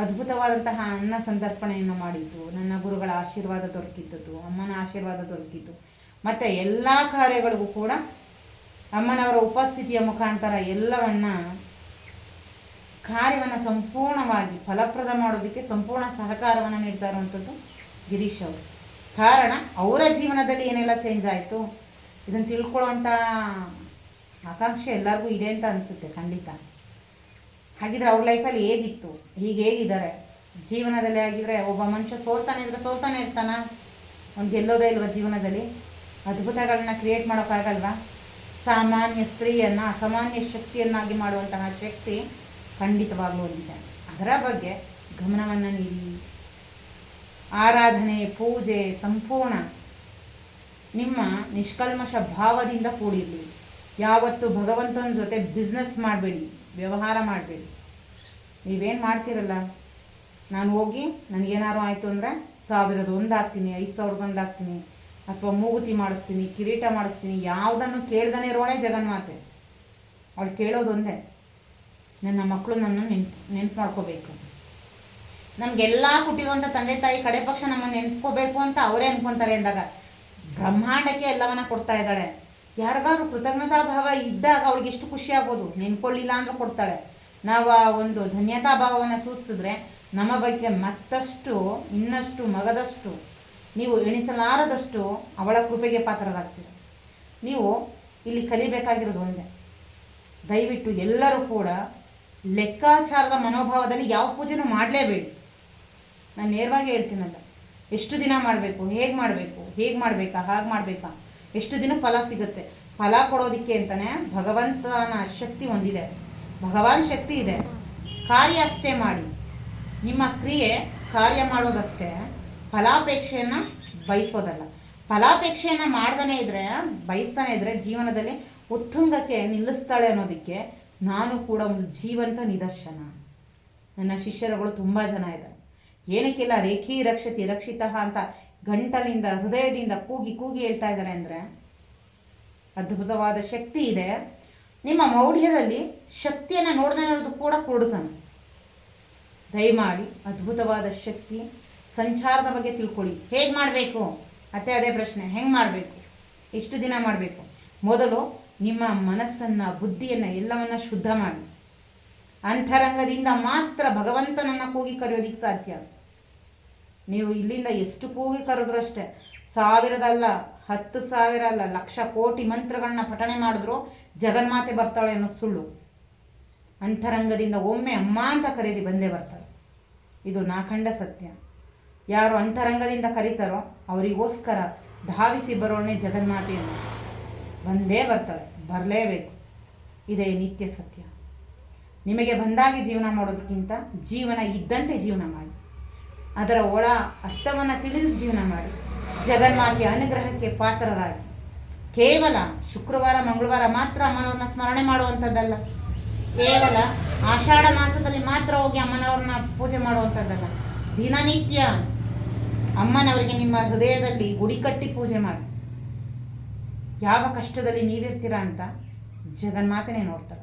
ಅದ್ಭುತವಾದಂತಹ ಅನ್ನ ಸಂದರ್ಪಣೆಯನ್ನು ಮಾಡಿತು ನನ್ನ ಗುರುಗಳ ಆಶೀರ್ವಾದ ದೊರಕಿದ್ದದ್ದು, ಅಮ್ಮನ ಆಶೀರ್ವಾದ ದೊರಕಿತು ಮತ್ತು ಎಲ್ಲ ಕಾರ್ಯಗಳಿಗೂ ಕೂಡ ಅಮ್ಮನವರ ಉಪಸ್ಥಿತಿಯ ಮುಖಾಂತರ ಎಲ್ಲವನ್ನು ಕಾರ್ಯವನ್ನು ಸಂಪೂರ್ಣವಾಗಿ ಫಲಪ್ರದ ಮಾಡೋದಕ್ಕೆ ಸಂಪೂರ್ಣ ಸಹಕಾರವನ್ನು ನೀಡ್ತಾ ಇರುವಂಥದ್ದು ಗಿರೀಶ್ ಅವರು. ಕಾರಣ ಅವರ ಜೀವನದಲ್ಲಿ ಏನೆಲ್ಲ ಚೇಂಜ್ ಆಯಿತು? ಇದನ್ನು ತಿಳ್ಕೊಳ್ಳುವಂಥ ಆಕಾಂಕ್ಷೆ ಎಲ್ಲರಿಗೂ ಇದೆ ಅಂತ ಅನಿಸುತ್ತೆ, ಖಂಡಿತ. ಹಾಗಿದ್ರೆ ಅವ್ರ ಲೈಫಲ್ಲಿ ಹೇಗಿತ್ತು? ಹೀಗೆ ಹೇಗಿದ್ದಾರೆ? ಜೀವನದಲ್ಲಿ ಆಗಿದ್ರೆ ಒಬ್ಬ ಮನುಷ್ಯ ಸೋಲ್ತಾನೆ ಅಂದರೆ ಸೋಲ್ತಾನೆ ಇರ್ತಾನ? ಒಂದು ಗೆಲ್ಲೋದೇ ಇಲ್ವಾ ಜೀವನದಲ್ಲಿ? ಅದ್ಭುತಗಳನ್ನ ಕ್ರಿಯೇಟ್ ಮಾಡೋಕ್ಕಾಗಲ್ವಾ ಸಾಮಾನ್ಯ ಸ್ತ್ರೀಯನ್ನು, ಅಸಾಮಾನ್ಯ ಶಕ್ತಿಯನ್ನಾಗಿ ಮಾಡುವಂತಹ ಶಕ್ತಿ ಖಂಡಿತವಾಗ್ಲೂ ಇದೆ ಅದರ ಬಗ್ಗೆ ಗಮನವನ್ನು ನೀಡಿ. ಆರಾಧನೆ, ಪೂಜೆ ಸಂಪೂರ್ಣ ನಿಮ್ಮ ನಿಷ್ಕಲ್ಮಶ ಭಾವದಿಂದ ಕೂಡಿರಲಿ. ಯಾವತ್ತು ಭಗವಂತನ ಜೊತೆ ಬಿಸ್ನೆಸ್ ಮಾಡಬೇಡಿ. ವ್ಯವಹಾರ ಮಾಡಬೇಡಿ. ನೀವೇನು ಮಾಡ್ತೀರಲ್ಲ? ನಾನು ಹೋಗಿ ನನಗೇನಾರು ಆಯಿತು ಅಂದರೆ ಸಾವಿರದ ಒಂದು ಹಾಕ್ತೀನಿ ಐದು ಸಾವಿರದ ಒಂದು ಹಾಕ್ತೀನಿ ಅಥವಾ ಮೂಗುತಿ ಮಾಡಿಸ್ತೀನಿ, ಕಿರೀಟ ಮಾಡಿಸ್ತೀನಿ, ಯಾವುದನ್ನು ಕೇಳ್ದನೇ ಇರೋಳೆ ಜಗನ್ಮಾತೆ. ಅವಳು ಕೇಳೋದು ಒಂದೇ. ನನ್ನ ಮಕ್ಕಳು ನನ್ನ ನೆನ್ಪು ನೆನ್ಪು ಮಾಡ್ಕೋಬೇಕು. ನಮಗೆಲ್ಲ ಕೊಟ್ಟಿರುವಂಥ ತಂದೆ ತಾಯಿ ಕಡೆ ಪಕ್ಷ ನಮ್ಮನ್ನು ನೆನ್ಕೋಬೇಕು ಅಂತ ಅವರೇ ಅನ್ಕೊತಾರೆ ಅಂದಾಗ ಬ್ರಹ್ಮಾಂಡಕ್ಕೆ ಎಲ್ಲವನ್ನ ಕೊಡ್ತಾ ಇದ್ದಾಳೆ. ಯಾರಿಗಾದ್ರೂ ಕೃತಜ್ಞತಾ ಭಾವ ಇದ್ದಾಗ ಅವಳಿಗೆ ಎಷ್ಟು ಖುಷಿ ಆಗೋದು ನೆನ್ಕೊಳ್ಳಿಲ್ಲ ಅಂದ್ರೆ ಕೊಡ್ತಾಳೆ. ನಾವು ಆ ಒಂದು ಧನ್ಯತಾ ಭಾವವನ್ನು ಸೂಚಿಸಿದ್ರೆ ನಮ್ಮ ಬಗ್ಗೆ ಮತ್ತಷ್ಟು, ಇನ್ನಷ್ಟು, ಮಗದಷ್ಟು, ನೀವು ಎಣಿಸಲಾರದಷ್ಟು ಅವಳ ಕೃಪೆಗೆ ಪಾತ್ರರಾಗ್ತೀರ. ನೀವು ಇಲ್ಲಿ ಕಲಿಬೇಕಾಗಿರೋದು ಒಂದೇ. ದಯವಿಟ್ಟು ಎಲ್ಲರೂ ಕೂಡ ಲೆಕ್ಕಾಚಾರದ ಮನೋಭಾವದಲ್ಲಿ ಯಾವ ಪೂಜೆನೂ ಮಾಡಲೇಬೇಡಿ. ನಾನು ನೇರವಾಗಿ ಹೇಳ್ತೀನಲ್ಲ, ಎಷ್ಟು ದಿನ ಮಾಡಬೇಕು, ಹೇಗೆ ಮಾಡಬೇಕು, ಹೇಗೆ ಮಾಡಬೇಕಾ, ಹಾಗೆ ಮಾಡಬೇಕಾ? ಎಷ್ಟು ದಿನ ಫಲ ಸಿಗುತ್ತೆ? ಫಲ ಕೊಡೋದಕ್ಕೆ ಅಂತಲೇ ಭಗವಂತನ ಶಕ್ತಿ ಹೊಂದಿದೆ. ಭಗವಾನ್ ಶಕ್ತಿ ಇದೆ. ಕಾರ್ಯ ಅಷ್ಟೇ ಮಾಡಿ. ನಿಮ್ಮ ಕ್ರಿಯೆ ಕಾರ್ಯ ಮಾಡೋದಷ್ಟೇ, ಫಲಾಪೇಕ್ಷೆಯನ್ನು ಬಯಸೋದಲ್ಲ. ಫಲಾಪೇಕ್ಷೆಯನ್ನು ಮಾಡ್ದೇ ಇದ್ದರೆ ಬಯಸ್ತಾನೆ ಇದ್ದರೆ ಜೀವನದಲ್ಲಿ ಉತ್ತುಂಗಕ್ಕೆ ನಿಲ್ಲಿಸ್ತಾಳೆ ಅನ್ನೋದಕ್ಕೆ ನಾನು ಕೂಡ ಒಂದು ಜೀವಂತ ನಿದರ್ಶನ. ನನ್ನ ಶಿಷ್ಯರುಗಳು ತುಂಬ ಜನ ಇದ್ದಾರೆ. ಏನಕ್ಕೆಲ್ಲ ರೇಖಿ ರಕ್ಷತಿ ರಕ್ಷಿತ ಅಂತ ಗಂಟಲಿಂದ, ಹೃದಯದಿಂದ ಕೂಗಿ ಕೂಗಿ ಹೇಳ್ತಾ ಇದ್ದಾರೆ ಅಂದರೆ ಅದ್ಭುತವಾದ ಶಕ್ತಿ ಇದೆ. ನಿಮ್ಮ ಮೌಢ್ಯದಲ್ಲಿ ಶಕ್ತಿಯನ್ನು ನೋಡ್ದೆ ನೋಡೋದು ಕೂಡ ಕೊಡುತ್ತಾನೆ ದಯಮಾಡಿ ಅದ್ಭುತವಾದ ಶಕ್ತಿ ಸಂಚಾರದ ಬಗ್ಗೆ ತಿಳ್ಕೊಳ್ಳಿ. ಹೇಗೆ ಮಾಡಬೇಕು? ಅತ್ತೆ ಅದೇ ಪ್ರಶ್ನೆ. ಹೆಂಗೆ ಮಾಡಬೇಕು? ಎಷ್ಟು ದಿನ ಮಾಡಬೇಕು? ಮೊದಲು ನಿಮ್ಮ ಮನಸ್ಸನ್ನು, ಬುದ್ಧಿಯನ್ನು ಎಲ್ಲವನ್ನ ಶುದ್ಧ ಮಾಡಿ. ಅಂತರಂಗದಿಂದ ಮಾತ್ರ ಭಗವಂತನನ್ನು ಕೂಗಿ ಕರೆಯೋದಿಕ್ಕೆ ಸಾಧ್ಯ. ನೀವು ಇಲ್ಲಿಂದ ಎಷ್ಟು ಕೂಗಿ ಕರೆದ್ರು ಅಷ್ಟೇ. ಸಾವಿರದಲ್ಲ ಹತ್ತು ಸಾವಿರ ಅಲ್ಲ, ಲಕ್ಷ ಕೋಟಿ ಮಂತ್ರಗಳನ್ನ ಪಠಣೆ ಮಾಡಿದ್ರು, ಜಗನ್ಮಾತೆ ಬರ್ತಾಳೆ ಅನ್ನೋ ಸುಳ್ಳು. ಅಂತರಂಗದಿಂದ ಒಮ್ಮೆ ಅಮ್ಮ ಅಂತ ಕರೀರಿ, ಬಂದೇ ಬರ್ತಾಳೆ. ಇದು ನಾಖಂಡ ಸತ್ಯ. ಯಾರು ಅಂತರಂಗದಿಂದ ಕರೀತಾರೋ, ಅವರಿಗೋಸ್ಕರ ಧಾವಿಸಿ ಬರೋಣೆ ಜಗನ್ಮಾತೆಯನ್ನು ಬಂದೇ ಬರ್ತಾಳೆ, ಬರಲೇಬೇಕು. ಇದೇ ನಿತ್ಯ ಸತ್ಯ. ನಿಮಗೆ ಬಂದಾಗಿ ಜೀವನ ಮಾಡೋದಕ್ಕಿಂತ ಜೀವನ ಇದ್ದಂತೆ ಜೀವನ ಮಾಡಿ. ಅದರ ಒಳ ಅರ್ಥವನ್ನು ತಿಳಿದು ಜೀವನ ಮಾಡಿ. ಜಗನ್ಮಾತೆಯ ಅನುಗ್ರಹಕ್ಕೆ ಪಾತ್ರರಾಗಿ. ಕೇವಲ ಶುಕ್ರವಾರ, ಮಂಗಳವಾರ ಮಾತ್ರ ಅಮ್ಮನವ್ರನ್ನ ಸ್ಮರಣೆ ಮಾಡುವಂಥದ್ದಲ್ಲ. ಕೇವಲ ಆಷಾಢ ಮಾಸದಲ್ಲಿ ಮಾತ್ರ ಹೋಗಿ ಅಮ್ಮನವ್ರನ್ನ ಪೂಜೆ ಮಾಡುವಂಥದ್ದಲ್ಲ. ದಿನನಿತ್ಯ ಅಮ್ಮನವರಿಗೆ ನಿಮ್ಮ ಹೃದಯದಲ್ಲಿ ಗುಡಿ ಕಟ್ಟಿ ಪೂಜೆ ಮಾಡಿ. ಯಾವ ಕಷ್ಟದಲ್ಲಿ ನೀವಿರ್ತೀರಾ ಅಂತ ಜಗನ್ಮಾತನೇ ನೋಡ್ತಾಳೆ.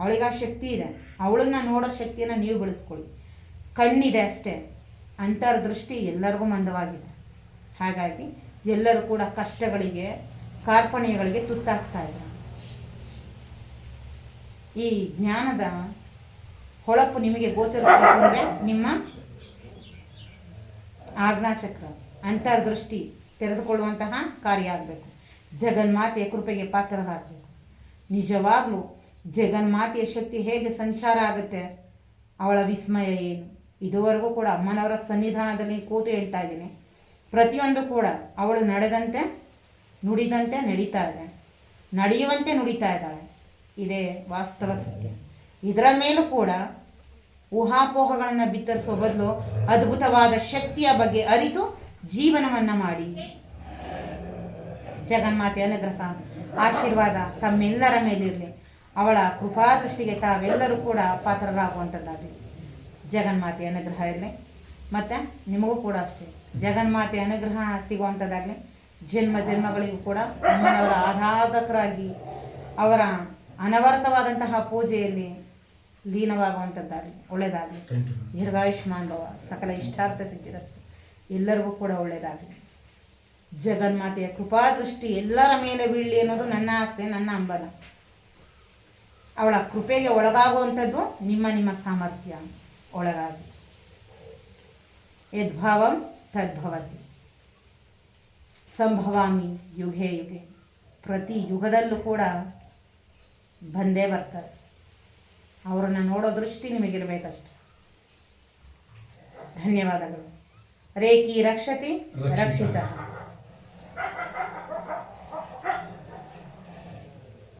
ಅವಳಿಗೆ ಆ ಶಕ್ತಿ ಇದೆ. ಅವಳನ್ನ ನೋಡೋ ಶಕ್ತಿಯನ್ನು ನೀವು ಬೆಳೆಸ್ಕೊಳ್ಳಿ. ಕಣ್ಣಿದೆ ಅಷ್ಟೇ. ಅಂತರ್ದೃಷ್ಟಿ ಎಲ್ಲರಿಗೂ ಮಂದವಾಗಿದೆ. ಹಾಗಾಗಿ ಎಲ್ಲರೂ ಕೂಡ ಕಷ್ಟಗಳಿಗೆ, ಕಾರ್ಪಣ್ಯಗಳಿಗೆ ತುತ್ತಾಗ್ತಾ ಇದ್ದಾರೆ. ಈ ಜ್ಞಾನದ ಹೊಳಪು ನಿಮಗೆ ಗೋಚರಿಸಬೇಕು ಅಂದರೆ ನಿಮ್ಮ ಆಜ್ಞಾಚಕ್ರ ಅಂತರ್ದೃಷ್ಟಿ ತೆರೆದುಕೊಳ್ಳುವಂತಹ ಕಾರ್ಯ ಆಗಬೇಕು. ಜಗನ್ಮಾತೆಯ ಕೃಪೆಗೆ ಪಾತ್ರರಾಗಬೇಕು. ನಿಜವಾಗಲೂ ಜಗನ್ಮಾತೆಯ ಶಕ್ತಿ ಹೇಗೆ ಸಂಚಾರ ಆಗುತ್ತೆ, ಅವಳ ವಿಸ್ಮಯ ಏನು? ಇದುವರೆಗೂ ಕೂಡ ಅಮ್ಮನವರ ಸನ್ನಿಧಾನದಲ್ಲಿ ಕೂತು ಹೇಳ್ತಾ ಇದ್ದೀನಿ. ಪ್ರತಿಯೊಂದು ಕೂಡ ಅವಳು ನಡೆದಂತೆ, ನುಡಿದಂತೆ ನಡೀತಾ ಇದೆ. ನಡೆಯುವಂತೆ ನುಡಿತಾ ಇದ್ದಾಳೆ. ಇದೇ ವಾಸ್ತವ ಸತ್ಯ. ಇದರ ಮೇಲೂ ಕೂಡ ಊಹಾಪೋಹಗಳನ್ನು ಬಿತ್ತರಿಸುವ ಬದಲು ಅದ್ಭುತವಾದ ಶಕ್ತಿಯ ಬಗ್ಗೆ ಅರಿತು ಜೀವನವನ್ನು ಮಾಡಿ. ಜಗನ್ಮಾತೆ ಅನುಗ್ರಹ, ಆಶೀರ್ವಾದ ತಮ್ಮೆಲ್ಲರ ಮೇಲಿರಲಿ. ಅವಳ ಕೃಪಾದೃಷ್ಟಿಗೆ ತಾವೆಲ್ಲರೂ ಕೂಡ ಪಾತ್ರರಾಗುವಂಥದ್ದಾಗಲಿ ಜಗನ್ಮಾತೆ ಅನುಗ್ರಹ ಇರಲಿ ಮತ್ತು ನಿಮಗೂ ಕೂಡ ಅಷ್ಟೇ. ಜಗನ್ಮಾತೆ ಅನುಗ್ರಹ ಸಿಗುವಂಥದ್ದಾಗಲಿ ಜನ್ಮ ಜನ್ಮಗಳಿಗೂ ಕೂಡ ಅಮ್ಮನವರ ಆರಾಧಕರಾಗಿ ಅವರ ಅನವರ್ಥವಾದಂತಹ ಪೂಜೆಯಲ್ಲಿ ಲೀನವಾಗುವಂಥದ್ದಾಗಲಿ ಒಳ್ಳೆಯದಾಗಲಿ. ದೀರ್ಘಾಯುಷ್ಮಾನ್ ಭವ ಸಕಲ ಇಷ್ಟಾರ್ಥ ಸಿದ್ಧಿರಸ್ತು ಎಲ್ಲರಿಗೂ ಕೂಡ ಒಳ್ಳೆಯದಾಗಲಿ. ಜಗನ್ಮಾತೆಯ ಕೃಪಾದೃಷ್ಟಿ ಎಲ್ಲರ ಮೇಲೆ ಬೀಳಲಿ ಅನ್ನೋದು ನನ್ನ ಆಸೆ ನನ್ನ ಹಂಬಲ. ಅವಳ ಕೃಪೆಗೆ ಒಳಗಾಗುವಂಥದ್ದು ನಿಮ್ಮ ನಿಮ್ಮ ಸಾಮರ್ಥ್ಯ. ಒಳಗಾಗಿ ಯದ್ಭಾವಂ ತದ್ಭವತಿ ಸಂಭವಾಮಿ ಯುಗೆ ಯುಗೆ ಪ್ರತಿ ಯುಗದಲ್ಲೂ ಕೂಡ ಬಂದೇ ಬರ್ತಾರೆ ಅವರನ್ನು ನೋಡೋ ದೃಷ್ಟಿ ನಿಮಗಿರಬೇಕಷ್ಟೆ. ಧನ್ಯವಾದಗಳು. ರೇಖಿ ರಕ್ಷತಿ ರಕ್ಷಿತ. ರಕ್ಷಿತ.